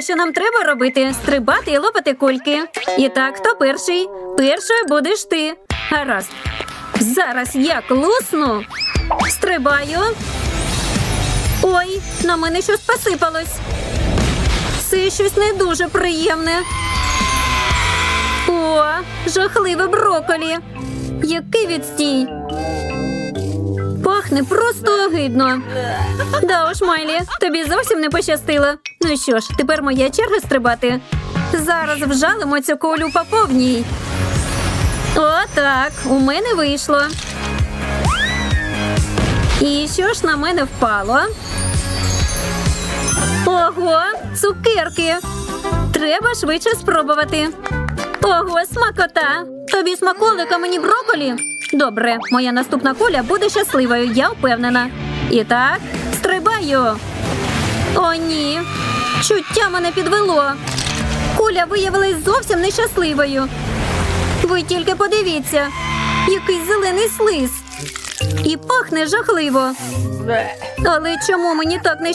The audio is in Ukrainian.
Що нам треба робити? Стрибати і лопати кульки. І так, хто перший? Першою будеш ти. Гаразд. Зараз я клусну. Стрибаю. Ой, на мене щось посипалось. Це щось не дуже приємне. О, жахливе броколі. Який відстій. Пахне просто огидно. Да уж, Майлі, тобі зовсім не пощастило. Ну що ж, тепер моя черга стрибати. Зараз вжалимо цю колю по повній. О, так, у мене вийшло. І що ж на мене впало? Ого, цукерки. Треба швидше спробувати. Ого, смакота! Тобі смаколика мені броколі? Добре, моя наступна куля буде щасливою, я впевнена. І так, стрибаю. О, ні. Чуття мене підвело. Куля виявилась зовсім нещасливою. Ви тільки подивіться, який зелений слиз. І пахне жахливо. Але чому мені так не?